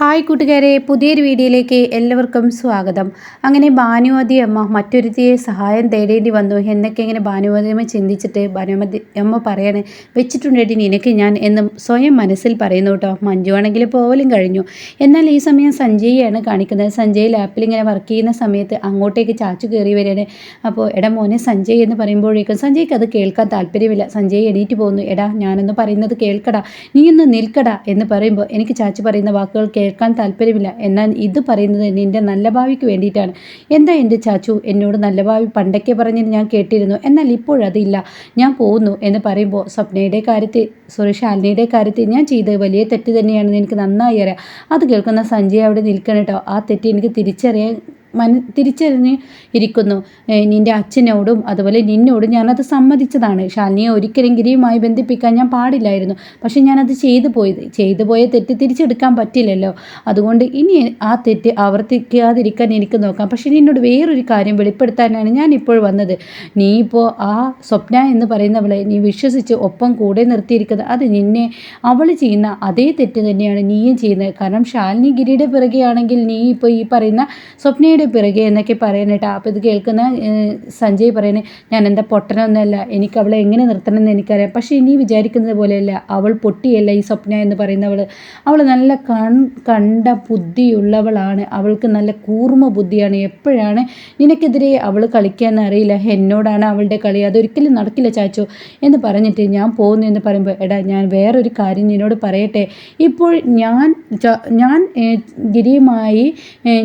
Hi കൂട്ടുകാരെ പുതിയൊരു വീഡിയോയിലേക്ക് എല്ലാവർക്കും സ്വാഗതം. അങ്ങനെ ഭാനുമതി അമ്മ മറ്റൊരുത്തിയെ സഹായം തേടേണ്ടി വന്നു എന്നൊക്കെ ഇങ്ങനെ ഭാനുമതി അമ്മ ചിന്തിച്ചിട്ട് ഭാനുമതി അമ്മ പറയാണ് വെച്ചിട്ടുണ്ടെടി നിനക്ക് ഞാൻ എന്ന് സ്വയം മനസ്സിൽ പറയുന്നു കേട്ടോ. മഞ്ജു ആണെങ്കിൽ പോവലും കഴിഞ്ഞു. എന്നാൽ ഈ സമയം സഞ്ജയാണ് കാണിക്കുന്നത്. സഞ്ജയ് ലാപ്പിൽ ഇങ്ങനെ വർക്ക് ചെയ്യുന്ന സമയത്ത് അങ്ങോട്ടേക്ക് ചാച്ചു കയറി വരികയാണ്. അപ്പോൾ എടാ മോനെ സഞ്ജയ് എന്ന് പറയുമ്പോഴേക്കും സഞ്ജയ്ക്ക് അത് കേൾക്കാൻ താല്പര്യമില്ല. സഞ്ജയ് എണീറ്റ് പോകുന്നു എടാ ഞാനൊന്ന് പറയുന്നത് കേൾക്കടാ. നീ ഒന്ന് നിൽക്കടാ എന്ന് പറയുമ്പോൾ എനിക്ക് ചാച്ചു പറയുന്ന വാക്കുകൾ കേൾക്കാൻ താല്പര്യമില്ല. എന്നാൽ ഇത് പറയുന്നത് നിന്റെ നല്ല ഭാവിക്ക് വേണ്ടിയിട്ടാണ്. എന്താ എന്റെ ചാച്ചു എന്നോട് നല്ല ഭാവി പണ്ടൊക്കെ പറഞ്ഞത് ഞാൻ കേട്ടിരുന്നു. എന്നാൽ ഇപ്പോഴതില്ല ഞാൻ പോകുന്നു എന്ന് പറയുമ്പോൾ സ്വപ്നയുടെ കാര്യത്തിൽ സോറി ശാലിനിയുടെ കാര്യത്തിൽ ഞാൻ ചെയ്തത് വലിയ തെറ്റ് തന്നെയാണെന്ന് എനിക്ക് നന്നായി അറിയാം. അത് കേൾക്കുന്ന സഞ്ജയ് അവിടെ നിൽക്കണം കേട്ടോ ആ തെറ്റ് എനിക്ക് തിരിച്ചറിയാൻ മന തിരിച്ചറിഞ്ഞ് ഇരിക്കുന്നു നിന്റെ അച്ഛനോടും അതുപോലെ നിന്നോടും ഞാനത് സമ്മതിച്ചതാണ്. ഷാലിനിയെ ഒരിക്കലും ഗിരിയുമായി ബന്ധിപ്പിക്കാൻ ഞാൻ പാടില്ലായിരുന്നു. പക്ഷേ ഞാനത് ചെയ്തു പോയത് ചെയ്തു പോയ തെറ്റ് തിരിച്ചെടുക്കാൻ പറ്റില്ലല്ലോ. അതുകൊണ്ട് ഇനി ആ തെറ്റ് ആവർത്തിക്കാതിരിക്കാൻ എനിക്ക് നോക്കാം. പക്ഷേ നിന്നോട് വേറൊരു കാര്യം വെളിപ്പെടുത്താനാണ് ഞാൻ ഇപ്പോൾ വന്നത്. നീ ഇപ്പോൾ ആ സ്വപ്ന എന്ന് പറയുന്നവളെ നീ വിശ്വസിച്ച് ഒപ്പം കൂടെ നിർത്തിയിരിക്കുന്നത് അത് നിന്നെ അവൾ ചെയ്യുന്ന അതേ തെറ്റ് തന്നെയാണ് നീയും ചെയ്യുന്നത്. കാരണം ശാലിനി ഗിരിയുടെ പിറകെയാണെങ്കിൽ നീ ഇപ്പോൾ ഈ പറയുന്ന സ്വപ്നയുടെ അമ്മയുടെ പിറകെ എന്നൊക്കെ പറയുന്നത് അപ്പോൾ ഇത് കേൾക്കുന്ന സഞ്ജയ് പറയുന്നത് ഞാൻ എന്റെ പൊട്ടനൊന്നുമല്ല എനിക്ക് അവളെ എങ്ങനെ നിർത്തണമെന്ന് എനിക്കറിയാം. പക്ഷേ ഇനി വിചാരിക്കുന്നത് പോലെയല്ല. അവൾ പൊട്ടിയല്ല ഈ സ്വപ്ന എന്ന് പറയുന്നവൾ അവൾ നല്ല കൺ കണ്ട ബുദ്ധിയുള്ളവളാണ്. അവൾക്ക് നല്ല കൂർമ്മ ബുദ്ധിയാണ്. എപ്പോഴാണ് നിനക്കെതിരെ അവൾ കളിക്കാൻ അറിയില്ല. എന്നോടാണ് അവളുടെ കളി. അതൊരിക്കലും നടക്കില്ല ചാച്ചോ എന്ന് പറഞ്ഞിട്ട് ഞാൻ പോകുന്നു എന്ന് പറയുമ്പോൾ എടാ ഞാൻ വേറൊരു കാര്യം നിന്നോട് പറയട്ടെ. ഇപ്പോൾ ഞാൻ ഞാൻ ഗിരിയുമായി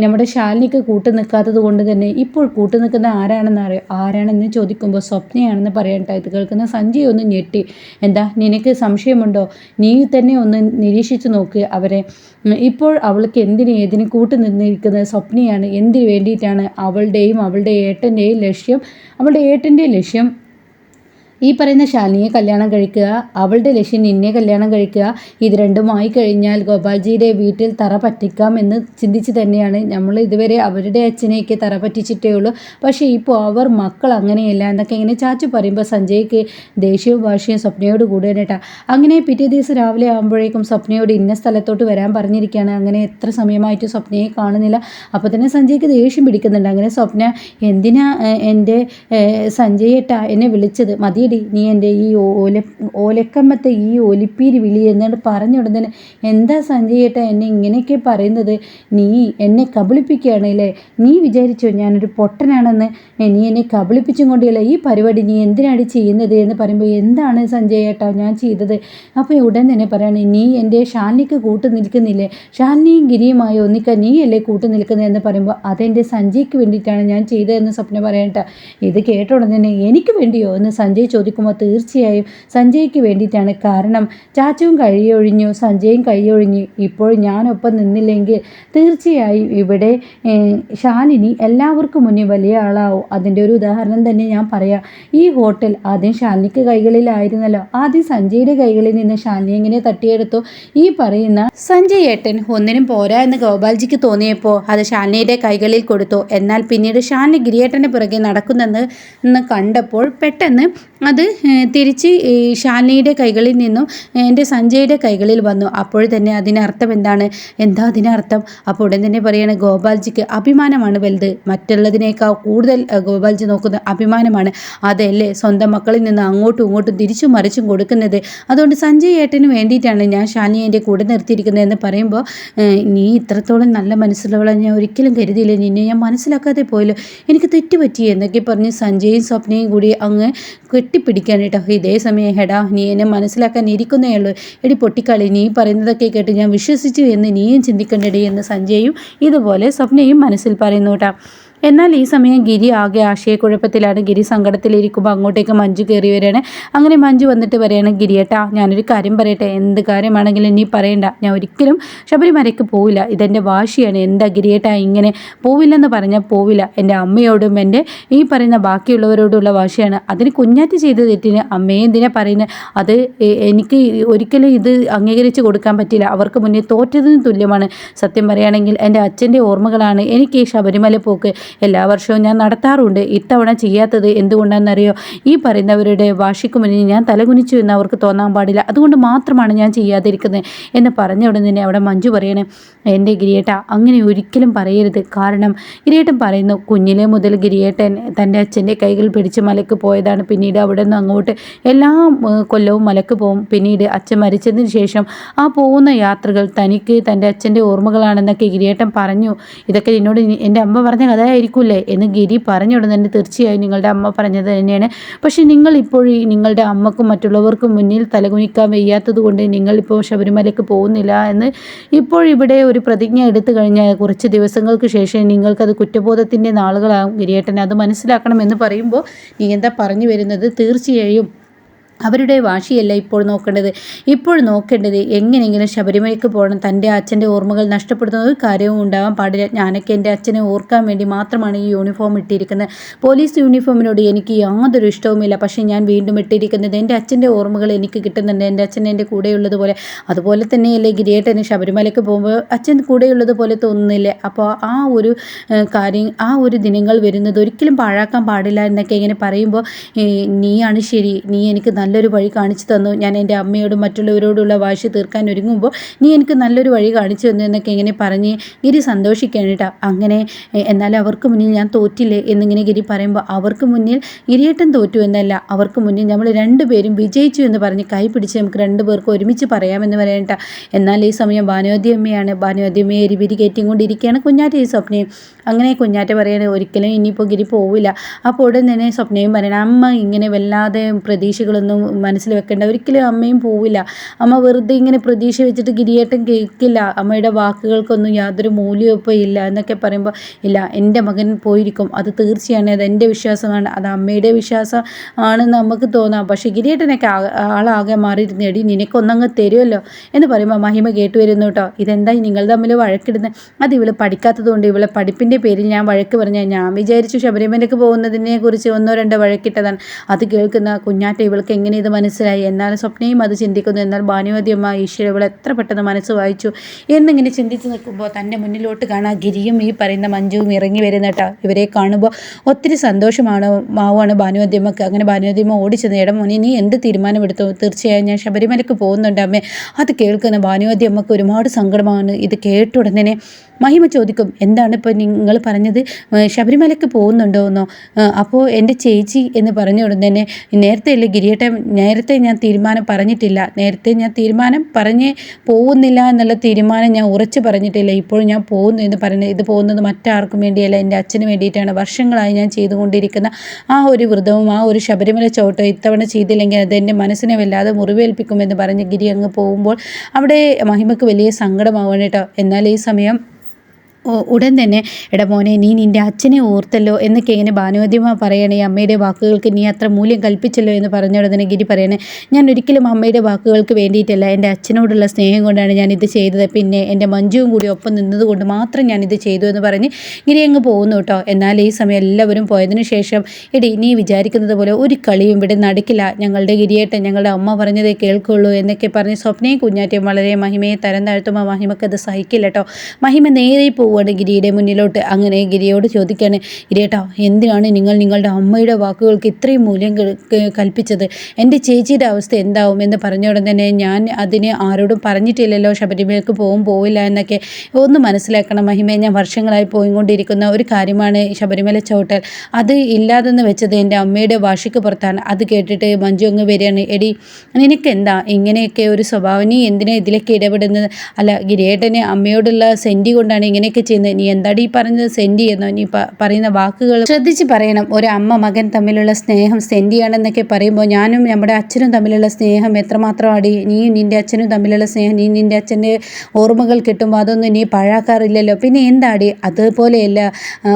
നമ്മുടെ ശാലിനിക്ക് കൂട്ടി കൂട്ടു നിൽക്കാത്തത് കൊണ്ട് തന്നെ ഇപ്പോൾ കൂട്ടു നിൽക്കുന്ന ആരാണെന്ന് അറിയാം? ആരാണെന്ന് ചോദിക്കുമ്പോൾ സ്വപ്നയാണെന്ന് പറയട്ടെ. ഇത് കേൾക്കുന്ന സഞ്ജയ് ഒന്ന് ഞെട്ടി. എന്താ നിനക്ക് സംശയമുണ്ടോ? നീ തന്നെ ഒന്ന് നിരീക്ഷിച്ചു നോക്ക് അവരെ. ഇപ്പോൾ അവൾക്ക് എന്തിന് ഏതിന് കൂട്ടു നിന്നിരിക്കുന്നത് സ്വപ്നയാണ്. എന്തിനു വേണ്ടിയിട്ടാണ് അവളുടെയും അവളുടെ ഏട്ടന്റെയും ലക്ഷ്യം അവളുടെ ഏട്ടന്റെ ലക്ഷ്യം ഈ പറയുന്ന ശാലിനിയെ കല്യാണം കഴിക്കുക അവളുടെ ലക്ഷ്യം നിന്നെ കല്യാണം കഴിക്കുക ഇത് രണ്ടുമായി കഴിഞ്ഞാൽ ഗോപാൽജിയുടെ വീട്ടിൽ തറ പറ്റിക്കാം എന്ന് ചിന്തിച്ച് തന്നെയാണ് നമ്മൾ ഇതുവരെ അവരുടെ അച്ഛനെയൊക്കെ തറ പറ്റിച്ചിട്ടേ ഉള്ളൂ. പക്ഷേ ഇപ്പോൾ അവർ മക്കൾ അങ്ങനെയല്ല എന്നൊക്കെ ഇങ്ങനെ ചാച്ചു പറയുമ്പോൾ സഞ്ജയ്ക്ക് ദേഷ്യവും ഭാഷയും സ്വപ്നയോട് കൂടുതലേട്ടാ അങ്ങനെ പിറ്റേ ദിവസം രാവിലെ ആകുമ്പോഴേക്കും സ്വപ്നയോട് ഇന്ന സ്ഥലത്തോട്ട് വരാൻ പറഞ്ഞിരിക്കുകയാണ്. അങ്ങനെ എത്ര സമയമായിട്ട് സ്വപ്നയെ കാണുന്നില്ല. അപ്പോൾ തന്നെ സഞ്ജയ്ക്ക് ദേഷ്യം പിടിക്കുന്നുണ്ട്. അങ്ങനെ സ്വപ്ന എന്തിനാ എന്റെ സഞ്ജയ് ഏട്ടാ എന്നെ വിളിച്ചത്? മതി മതിയടി നീ എന്റെ ഈ ഓല ഓലക്കമ്മത്തെ ഈ ഒലിപ്പീര് വിളി എന്നോട് പറഞ്ഞ ഉടനെ എന്താ സഞ്ജയേട്ട എന്നെ ഇങ്ങനെയൊക്കെ പറയുന്നത്? നീ എന്നെ കബളിപ്പിക്കുകയാണല്ലേ നീ വിചാരിച്ചോ ഞാനൊരു പൊട്ടനാണെന്ന്? നീ എന്നെ കബളിപ്പിച്ചും കൊണ്ടില്ല? ഈ പരിപാടി നീ എന്തിനാണ് ചെയ്യുന്നത്? എന്ന് പറയുമ്പോൾ എന്താണ് സഞ്ജയേട്ട ഞാൻ ചെയ്തത്? അപ്പോൾ ഉടൻ തന്നെ പറയാണ് നീ എന്റെ ഷാലിനിക്ക് കൂട്ടു നിൽക്കുന്നില്ലേ? ഷാലിനിയും ഗിരിയുമായി ഒന്നിക്കാൻ നീ അല്ലേ കൂട്ടു നിൽക്കുന്നതെന്ന് പറയുമ്പോൾ അതെന്റെ സഞ്ജയ്ക്ക് വേണ്ടിയിട്ടാണ് ഞാൻ ചെയ്തതെന്ന് സ്വപ്നം പറയണ്ട ഇത് കേട്ട ഉടനെ എനിക്ക് വേണ്ടിയോ? എന്ന് സഞ്ജയ് ചോദിക്കുമ്പോൾ തീർച്ചയായും സഞ്ജയ്ക്ക് വേണ്ടിയിട്ടാണ് കാരണം ചാച്ചുവും കഴിയൊഴിഞ്ഞു സഞ്ജയും കഴിയൊഴിഞ്ഞു ഇപ്പോൾ ഞാനൊപ്പം നിന്നില്ലെങ്കിൽ തീർച്ചയായും ഇവിടെ ശാലിനി എല്ലാവർക്കും മുന്നിൽ വലിയ ആളാവും. അതിന്റെ ഒരു ഉദാഹരണം തന്നെ ഞാൻ പറയാം. ഈ ഹോട്ടൽ ആദ്യം ശാലിനിക്ക് കൈകളിലായിരുന്നല്ലോ. ആദ്യം സഞ്ജയുടെ കൈകളിൽ നിന്ന് ശാലിനി എങ്ങനെ തട്ടിയെടുത്തു? ഈ പറയുന്ന സഞ്ജയ് ഏട്ടൻ ഒന്നിനും പോരാ എന്ന് ഗോപാൽജിക്ക് തോന്നിയപ്പോൾ അത് ശാലിനിയുടെ കൈകളിൽ കൊടുത്തു. എന്നാൽ പിന്നീട് ഷാലിനി ഗിരിയേട്ടന്റെ പുറകെ നടക്കുന്നെന്ന് കണ്ടപ്പോൾ പെട്ടെന്ന് അത് തിരിച്ച് ശാലിനിയുടെ കൈകളിൽ നിന്നും എന്റെ സഞ്ജയുടെ കൈകളിൽ വന്നു. അപ്പോൾ തന്നെ അതിനർത്ഥം എന്താണ്? എന്താ അതിനർത്ഥം? അപ്പോൾ ഉടൻ തന്നെ പറയുകയാണ് ഗോപാൽജിക്ക് അഭിമാനമാണ് വലുത്. മറ്റുള്ളതിനേക്കാൾ കൂടുതൽ ഗോപാൽജി നോക്കുന്ന അഭിമാനമാണ്. അതല്ലേ സ്വന്തം മക്കളിൽ നിന്ന് അങ്ങോട്ടും ഇങ്ങോട്ടും തിരിച്ചും മറിച്ചും കൊടുക്കുന്നത്. അതുകൊണ്ട് സഞ്ജയ് ഏട്ടന് വേണ്ടിയിട്ടാണ് ഞാൻ ഷാലിനി എന്റെ കൂടെ നിർത്തിയിരിക്കുന്നത് എന്ന് പറയുമ്പോൾ നീ ഇത്രത്തോളം നല്ല മനസ്സിലുള്ളവളെ ഞാൻ ഒരിക്കലും കരുതിയില്ല. നിന്നെ ഞാൻ മനസ്സിലാക്കാതെ പോയല്ലോ. എനിക്ക് തെറ്റുപറ്റി എന്നൊക്കെ പറഞ്ഞ് സഞ്ജയും സ്വപ്നയും കൂടി അങ്ങ് കെട്ടിപ്പിടിക്കാൻ കേട്ടോ ഇതേ സമയം ഹെടാ നീ എന്നെ മനസ്സിലാക്കാൻ ഇരിക്കുന്നേ ഉള്ളൂ. എടി പൊട്ടിക്കളി നീ പറയുന്നതൊക്കെ കേട്ട് ഞാൻ വിശ്വസിച്ചു എന്ന് നീയും ചിന്തിക്കണ്ടടി എന്ന് സഞ്ജയും ഇതുപോലെ സ്വപ്നയും മനസ്സിൽ പറയുന്നു കേട്ടോ എന്നാൽ ഈ സമയം ഗിരി ആകെ ആശയക്കുഴപ്പത്തിലാണ്. ഗിരി സങ്കടത്തിലിരിക്കുമ്പോൾ അങ്ങോട്ടേക്ക് മഞ്ജു കയറി വരികയാണ്. അങ്ങനെ മഞ്ജു വന്നിട്ട് പറയാണ് ഗിരിയേട്ടാ ഞാനൊരു കാര്യം പറയട്ടെ. എന്ത് കാര്യമാണെങ്കിലും നീ പറയണ്ട. ഞാൻ ഒരിക്കലും ശബരിമലയ്ക്ക് പോവില്ല. ഇതെന്റെ വാശിയാണ്. എന്താ ഗിരിയേട്ടാ ഇങ്ങനെ പോവില്ലെന്ന് പറഞ്ഞാൽ പോവില്ല. എന്റെ അമ്മയോടും എന്റെ ഈ പറയുന്ന ബാക്കിയുള്ളവരോടുള്ള വാശിയാണ്. അതിന് കുഞ്ഞാറ്റ് ചെയ്ത തെറ്റിന് അമ്മയെ എന്തിനാ പറയുന്നത് അത് എനിക്ക് ഒരിക്കലും ഇത് അംഗീകരിച്ച് കൊടുക്കാൻ പറ്റില്ല. അവർക്ക് മുന്നേ തോറ്റതിന് തുല്യമാണ്. സത്യം പറയുകയാണെങ്കിൽ എന്റെ അച്ഛന്റെ ഓർമ്മകളാണ് എനിക്ക് ഈ ശബരിമല പോക്ക്. എല്ലാ വർഷവും ഞാൻ നടത്താറുണ്ട്. ഇത്തവണ ചെയ്യാത്തത് എന്തുകൊണ്ടാണെന്നറിയോ? ഈ പറയുന്നവരുടെ വാശിക്ക് മുന്നിൽ ഞാൻ തലകുനിച്ചു എന്ന് അവർക്ക് തോന്നാൻ പാടില്ല. അതുകൊണ്ട് മാത്രമാണ് ഞാൻ ചെയ്യാതിരിക്കുന്നത്. എന്ന് പറഞ്ഞ ഉടൻ തന്നെ അവിടെ മഞ്ജു പറയണേ എന്റെ ഗിരിയേട്ട അങ്ങനെ ഒരിക്കലും പറയരുത്. കാരണം ഗിരിയേട്ടൻ പറയുന്നു കുഞ്ഞിലെ മുതൽ ഗിരിയേട്ടൻ തന്റെ അച്ഛന്റെ കൈകൾ പിടിച്ച് മലക്ക് പോയതാണ്. പിന്നീട് അവിടെ നിന്ന് അങ്ങോട്ട് എല്ലാ കൊല്ലവും മലക്ക് പോകും. പിന്നീട് അച്ഛൻ മരിച്ചതിന് ശേഷം ആ പോകുന്ന യാത്രകൾ തനിക്ക് തന്റെ അച്ഛന്റെ ഓർമ്മകളാണെന്നൊക്കെ ഗിരിയേട്ടൻ പറഞ്ഞു. ഇതൊക്കെ എന്നോട് എന്റെ അമ്മ പറഞ്ഞ കഥയായിരിക്കില്ലേ എന്ന് ഗിരി പറഞ്ഞുടനെ തീർച്ചയായും നിങ്ങളുടെ അമ്മ പറഞ്ഞത് തന്നെയാണ്. പക്ഷേ നിങ്ങൾ ഇപ്പോൾ നിങ്ങളുടെ അമ്മക്കും മറ്റുള്ളവർക്കും മുന്നിൽ തലകുനിക്കാൻ വയ്യാത്തത് കൊണ്ട് നിങ്ങളിപ്പോൾ ശബരിമലയ്ക്ക് പോകുന്നില്ല എന്ന് ഇപ്പോൾ ഇവിടെ ഒരു പ്രതിജ്ഞ എടുത്തു കഴിഞ്ഞാൽ കുറച്ച് ദിവസങ്ങൾക്ക് ശേഷം നിങ്ങൾക്കത് കുറ്റബോധത്തിന്റെ നാളുകളാകും ഗിരിയേട്ടൻ. അത് മനസ്സിലാക്കണമെന്ന് പറയുമ്പോൾ നീ എന്താ പറഞ്ഞു വരുന്നത്? തീർച്ചയായും അവരുടെ വാശിയല്ല ഇപ്പോൾ നോക്കേണ്ടത്. ഇപ്പോൾ നോക്കേണ്ടത് എങ്ങനെയെങ്കിലും ശബരിമലയ്ക്ക് പോകണം. തന്റെ അച്ഛന്റെ ഓർമ്മകൾ നഷ്ടപ്പെടുന്ന ഒരു കാര്യവും ഉണ്ടാവാൻ പാടില്ല. ഞാനൊക്കെ എന്റെ അച്ഛനെ ഓർക്കാൻ വേണ്ടി മാത്രമാണ് ഈ യൂണിഫോം ഇട്ടിരിക്കുന്നത്. പോലീസ് യൂണിഫോമിനോട് എനിക്ക് യാതൊരു ഇഷ്ടവുമില്ല. പക്ഷേ ഞാൻ വീണ്ടും ഇട്ടിരിക്കുന്നത് എന്റെ അച്ഛന്റെ ഓർമ്മകൾ എനിക്ക് കിട്ടുന്നുണ്ട്. എന്റെ അച്ഛൻ എന്റെ കൂടെയുള്ളതുപോലെ. അതുപോലെ തന്നെയല്ലേ ഗിരിയേട്ടന് ശബരിമലയ്ക്ക് പോകുമ്പോൾ അച്ഛൻ കൂടെയുള്ളതുപോലെ തോന്നുന്നില്ലേ. അപ്പോൾ ആ ഒരു കാര്യം ആ ഒരു ദിനങ്ങൾ വരുന്നത് ഒരിക്കലും പാഴാക്കാൻ പാടില്ല എന്നൊക്കെ ഇങ്ങനെ പറയുമ്പോൾ നീയാണ് ശരി. നീ എനിക്ക് നല്ലൊരു വഴി കാണിച്ചു തന്നു. ഞാൻ എന്റെ അമ്മയോടും മറ്റുള്ളവരോടുള്ള വാശി തീർക്കാൻ ഒരുങ്ങുമ്പോൾ നീ എനിക്ക് നല്ലൊരു വഴി കാണിച്ചു തന്നു എന്നൊക്കെ ഇങ്ങനെ പറഞ്ഞ് ഗിരി സന്തോഷിക്കുകയാണ് കേട്ടോ. അങ്ങനെ എന്നാൽ അവർക്ക് മുന്നിൽ ഞാൻ തോറ്റില്ലേ എന്നിങ്ങനെ ഗിരി പറയുമ്പോൾ അവർക്ക് മുന്നിൽ ഗിരിയേട്ടൻ തോറ്റു എന്നല്ല അവർക്ക് മുന്നിൽ നമ്മൾ രണ്ടുപേരും വിജയിച്ചു എന്ന് പറഞ്ഞ് കൈ പിടിച്ച് നമുക്ക് രണ്ടുപേർക്കും ഒരുമിച്ച് പറയാമെന്ന് പറയണ്ട എന്നാൽ ഈ സമയം ഭാനുവതി അമ്മയെ എരിപിരി കയറ്റിക്കൊണ്ടിരിക്കുകയാണ് കുഞ്ഞാറ്റ ഈ സ്വപ്നയും. അങ്ങനെ കുഞ്ഞാറ്റ പറയണേ ഒരിക്കലും ഇനിയിപ്പോൾ ഗിരി പോവില്ല. അപ്പോൾ ഉടൻ തന്നെ സ്വപ്നയും പറയണം അമ്മ ഇങ്ങനെ വല്ലാതെ പ്രതീക്ഷകളൊന്നും ഒന്നും മനസ്സിൽ വെക്കേണ്ട. ഒരിക്കലും അമ്മയും പോവില്ല. അമ്മ വെറുതെ ഇങ്ങനെ പ്രതീക്ഷ വെച്ചിട്ട് ഗിരിയേട്ടൻ കേൾക്കില്ല അമ്മയുടെ വാക്കുകൾക്കൊന്നും യാതൊരു മൂല്യവും ഇപ്പോൾ ഇല്ല എന്നൊക്കെ പറയുമ്പോൾ ഇല്ല എന്റെ മകൻ പോയിരിക്കും. അത് തീർച്ചയാണ്. അത് എന്റെ വിശ്വാസമാണ്. അത് അമ്മയുടെ വിശ്വാസം ആണെന്ന് നമുക്ക് തോന്നാം. പക്ഷേ ഗിരിയേട്ടനൊക്കെ ആളാകെ മാറിയിരുന്ന്. എടി നിനക്കൊന്നങ്ങ് തരുമല്ലോ എന്ന് പറയുമ്പോൾ മഹിമ കേട്ടു വരുന്നു കേട്ടോ. ഇതെന്തായി നിങ്ങൾ തമ്മിൽ വഴക്കിടുന്നത് അത് ഇവൾ പഠിക്കാത്തതുകൊണ്ട് ഇവളെ പഠിപ്പിന്റെ പേരിൽ ഞാൻ വഴക്ക് പറഞ്ഞാൽ ഞാൻ വിചാരിച്ചു ശബരിമലയ്ക്ക് പോകുന്നതിനെ കുറിച്ച് ഒന്നോ രണ്ടോ വഴക്കിട്ടതാണ്. അത് കേൾക്കുന്ന കുഞ്ഞാറ്റ ഇവൾക്ക് എങ്ങനെ ഇത് മനസ്സിലായി. എന്നാൽ സ്വപ്നയും അത് ചിന്തിക്കുന്നു. എന്നാൽ ഭാനുവതിയമ്മ ഈശ്വര ഇവൾ എത്ര പെട്ടെന്ന് മനസ്സ് വായിച്ചു. എന്നിങ്ങനെ ചിന്തിച്ച് നിൽക്കുമ്പോൾ തന്റെ മുന്നിലോട്ട് കാണാൻ ഗിരിയും ഈ പറയുന്ന മഞ്ജുവും ഇറങ്ങി വരുന്നേട്ടാ ഇവരെ കാണുമ്പോൾ ഒത്തിരി സന്തോഷമാണ് മാവാണ് ഭാനുവതിയമ്മക്ക് അങ്ങനെ ഭാനുവതിയമ്മ ഓടിച്ചെന്ന് ഇടം മുനി നീ എന്ത് തീരുമാനമെടുത്തു? തീർച്ചയായും ഞാൻ ശബരിമലയ്ക്ക് പോകുന്നുണ്ട് അമ്മേ. അത് കേൾക്കുന്ന ഭാനുവതിയമ്മക്ക് ഒരുപാട് സങ്കടമാണ്. ഇത് കേട്ട ഉടനെ മഹിമ ചോദിക്കും എന്താണ് ഇപ്പോൾ നിങ്ങൾ പറഞ്ഞത്? ശബരിമലയ്ക്ക് പോകുന്നുണ്ടോ എന്നോ അപ്പോൾ എന്റെ ചേച്ചി എന്ന് പറഞ്ഞ ഉടനെ നേരത്തെ അല്ലേ ഗിരിയേട്ടൻ നേരത്തെ ഞാൻ തീരുമാനം പറഞ്ഞിട്ടില്ല. നേരത്തെ ഞാൻ തീരുമാനം പറഞ്ഞ് പോകുന്നില്ല എന്നുള്ള തീരുമാനം ഞാൻ ഉറച്ചു പറഞ്ഞിട്ടില്ല. ഇപ്പോൾ ഞാൻ പോകുന്നു എന്ന് പറയുന്നത് ഇത് പോകുന്നത് മറ്റാർക്കും വേണ്ടിയല്ല. എന്റെ അച്ഛന് വേണ്ടിയിട്ടാണ് വർഷങ്ങളായി ഞാൻ ചെയ്തുകൊണ്ടിരിക്കുന്ന ആ ഒരു വ്രതവും ആ ഒരു ശബരിമല ചോട്ടോ ഇത്തവണ ചെയ്തില്ലെങ്കിൽ അത് എന്റെ മനസ്സിനെ വല്ലാതെ മുറിവേൽപ്പിക്കുമെന്ന് പറഞ്ഞ് ഗിരി അങ്ങ് പോകുമ്പോൾ അവിടെ മഹിമക്ക് വലിയ സങ്കടമാവണം കേട്ടോ. എന്നാൽ ഈ സമയം ഉടൻ തന്നെ എടാ മോനെ നീ നിന്റെ അച്ഛനെ ഓർത്തല്ലോ എന്നൊക്കെ ഇങ്ങനെ ഭാനുവദ്യമ പറയണേ അമ്മയുടെ വാക്കുകൾക്ക് നീ അത്ര മൂല്യം കൽപ്പിച്ചല്ലോ എന്ന് പറഞ്ഞ ഉടനെ ഗിരി പറയണേ ഞാൻ ഒരിക്കലും അമ്മയുടെ വാക്കുകൾക്ക് വേണ്ടിയിട്ടല്ല എന്റെ അച്ഛനോടുള്ള സ്നേഹം കൊണ്ടാണ് ഞാനിത് ചെയ്തത്. പിന്നെ എന്റെ മഞ്ജുവും കൂടി ഒപ്പം നിന്നതുകൊണ്ട് മാത്രം ഞാനിത് ചെയ്തു എന്ന് പറഞ്ഞ് ഗിരി അങ്ങ് പോകുന്നു കേട്ടോ. എന്നാൽ ഈ സമയം എല്ലാവരും പോയതിനു ശേഷം എടി നീ വിചാരിക്കുന്നത് പോലെ ഒരു കളിയും ഇവിടെ നടക്കില്ല. ഞങ്ങളുടെ ഗിരിയേട്ടൻ ഞങ്ങളുടെ അമ്മ പറഞ്ഞതേ കേൾക്കുള്ളൂ എന്നൊക്കെ പറഞ്ഞ് സ്വപ്നയും കുഞ്ഞാറ്റയും വളരെ മഹിമയെ തരം താഴ്ത്തുമ്പോൾ മഹിമക്കത് സഹിക്കില്ല കേട്ടോ. മഹിമ നേരെ പോകും പോവാണ് ഗിരിയുടെ മുന്നിലോട്ട്. അങ്ങനെ ഗിരിയോട് ചോദിക്കുകയാണ് ഗിരിയേട്ടാ എന്തിനാണ് നിങ്ങൾ നിങ്ങളുടെ അമ്മയുടെ വാക്കുകൾക്ക് ഇത്രയും മൂല്യം കൽപ്പിച്ചത്? എന്റെ ചേച്ചിയുടെ അവസ്ഥ എന്താവും? എന്ന് പറഞ്ഞ ഉടൻ തന്നെ ഞാൻ അതിന് ആരോടും പറഞ്ഞിട്ടില്ലല്ലോ ശബരിമലക്ക് പോകും പോവില്ല എന്നൊക്കെ. ഒന്ന് മനസ്സിലാക്കണം മഹിമ ഞാൻ വർഷങ്ങളായി പോയിക്കൊണ്ടിരിക്കുന്ന ഒരു കാര്യമാണ് ശബരിമല ചവിട്ടൽ. അത് ഇല്ലാതെന്ന് വെച്ചത് എന്റെ അമ്മയുടെ വാശിക്ക് പുറത്താണ്. അത് കേട്ടിട്ട് മഞ്ജു അങ്ങ് വരികയാണ് എടി നിനക്ക് എന്താ ഇങ്ങനെയൊക്കെ ഒരു സ്വഭാവം? നീ എന്തിനാ ഇതിലൊക്കെ ഇടപെടുന്നത്? അല്ല ഗിരിയേട്ടനെ അമ്മയോടുള്ള സെന്റി കൊണ്ടാണ് ഇങ്ങനെയൊക്കെ ചെയ്യുന്നത്? നീ എന്താടി ഈ പറഞ്ഞത്? സെൻഡി എന്നോ നീ പറയുന്ന വാക്കുകൾ ശ്രദ്ധിച്ച് പറയണം. ഒരു അമ്മ മകൻ തമ്മിലുള്ള സ്നേഹം സെൻഡിയാണെന്നൊക്കെ പറയുമ്പോൾ ഞാനും നമ്മുടെ അച്ഛനും തമ്മിലുള്ള സ്നേഹം എത്രമാത്രം അടി നീയും നിന്റെ അച്ഛനും തമ്മിലുള്ള സ്നേഹം നീ നിന്റെ അച്ഛന്റെ ഓർമ്മകൾ കിട്ടുമ്പോൾ അതൊന്നും നീ പഴാക്കാറില്ലല്ലോ. പിന്നെ എന്താടി? അതുപോലെയല്ല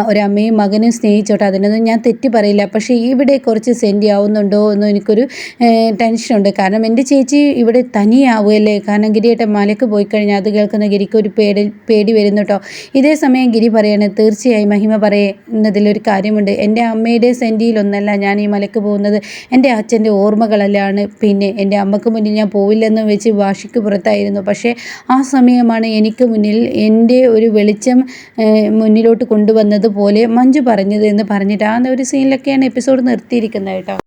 ഒരമ്മയും മകനും സ്നേഹിച്ചോട്ടെ? അതിനൊന്നും ഞാൻ തെറ്റി പറയില്ല. പക്ഷേ ഇവിടെ കുറച്ച് സെൻഡി ആവുന്നുണ്ടോ എന്ന് എനിക്കൊരു ടെൻഷനുണ്ട്. കാരണം എന്റെ ചേച്ചി ഇവിടെ തനിയാവുമല്ലേ കാരണം ഗിരിയേട്ടൻ മലക്ക് പോയി കഴിഞ്ഞാൽ അത് കേൾക്കുന്ന ഗിരിക്ക് ഒരു പേടി പേടി വരുന്നു കേട്ടോ ഇതേ സമയം ഗിരി പറയാണ് തീർച്ചയായും മഹിമ പറയുന്നതിലൊരു കാര്യമുണ്ട്. എന്റെ അമ്മയുടെ സെന്റിയിലൊന്നല്ല ഞാൻ ഈ മലക്ക് പോകുന്നത്. എന്റെ അച്ഛന്റെ ഓർമ്മകളല്ലാണ്. പിന്നെ എന്റെ അമ്മയ്ക്ക് മുന്നിൽ ഞാൻ പോവില്ലെന്ന് വെച്ച് വാശിക്ക് പുറത്തായിരുന്നു. പക്ഷേ ആ സമയമാണ് എനിക്ക് മുന്നിൽ എന്റെ ഒരു വെളിച്ചം മുന്നിലോട്ട് കൊണ്ടുവന്നത് പോലെ മഞ്ജു പറഞ്ഞത് എന്ന് പറഞ്ഞിട്ട് ആ ഒരു സീനിലൊക്കെയാണ് എപ്പിസോഡ് നിർത്തിയിരിക്കുന്നത് കേട്ടോ.